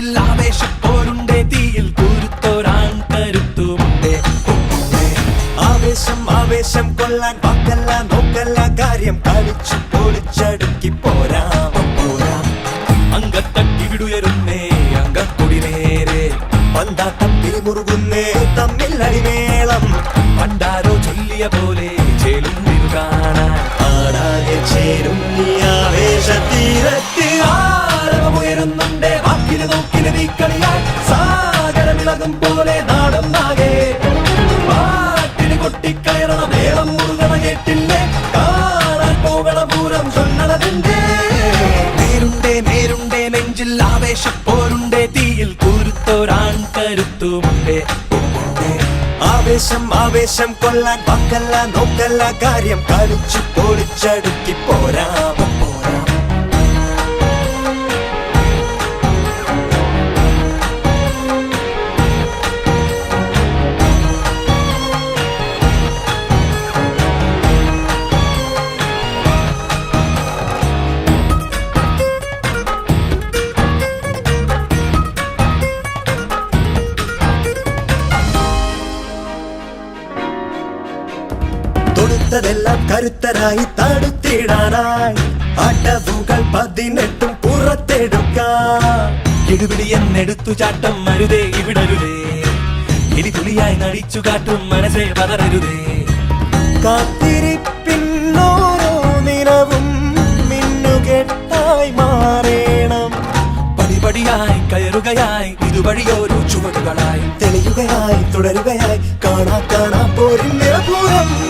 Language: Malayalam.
നെഞ്ചിൽ ആവേശപ്പോരുണ്ടേ തീയിൽ കൂരുത്തോരാൻ കരുത്തുമുണ്ടേ. ആവേശം ആവേശം കൊള്ളാൻ പക്കല്ല നോക്കല്ല കാര്യം കളിച്ചു പൊളിച്ചടുക്കി പോരാ പോരാ. അങ്കത്തട്ടിവിടുയരുന്നേ അങ്കക്കൊടി നേരെ പന്താട്ടം തിരിമുറുകുന്നേ തമ്മിൽ അടിമേളം പണ്ടാരോ ചൊല്ലിയ പോ സാഗരമിളകും പോലെ നാടം നാകെ. പാട്ടിന് കൊട്ടിക്കയറണ മേളം മുറുകണ കേട്ടില്ലേ? കാണാൻ പോകണ പൂരം ചൊല്ലണതിന്റെ നേരുണ്ടേ നേരുണ്ടേ നെഞ്ചിൽ ആവേശം പോരുണ്ടേ. തീയിൽ കൂരുത്തോരാൻ കരുത്തുമുണ്ടേ. ആവേശം ആവേശം കൊല്ലാൻ പക്കല്ല നോക്കല്ല കാര്യം കളിച്ചു പൊളിച്ചടുക്കി പോരാം. പോരാം തൊടുത്തതെല്ലാം കരുത്തരായി തടുത്തിടാനായി. അടവുകൾ പതിനെട്ടും പുറത്തെടുക്കാം. ഇടുപിടി ചാട്ടം മരുതേ ഇവിടരുതേ. എലിതുളിയായി നടിച്ചു കാട്ടും മനസ്സേ പതറരുതേ. കാത്തിരിപ്പിന്നോരോ നിലവും മിന്നുകെട്ടായി മാറേണം. പടിപടിയായി കയറുകയായി ഇതുവഴിയോരോ ചുവടുകളായി. തെളിയുകയായി തുടരുകയായി കാണാ കാണാ പോരിൻ നിറപൂരം.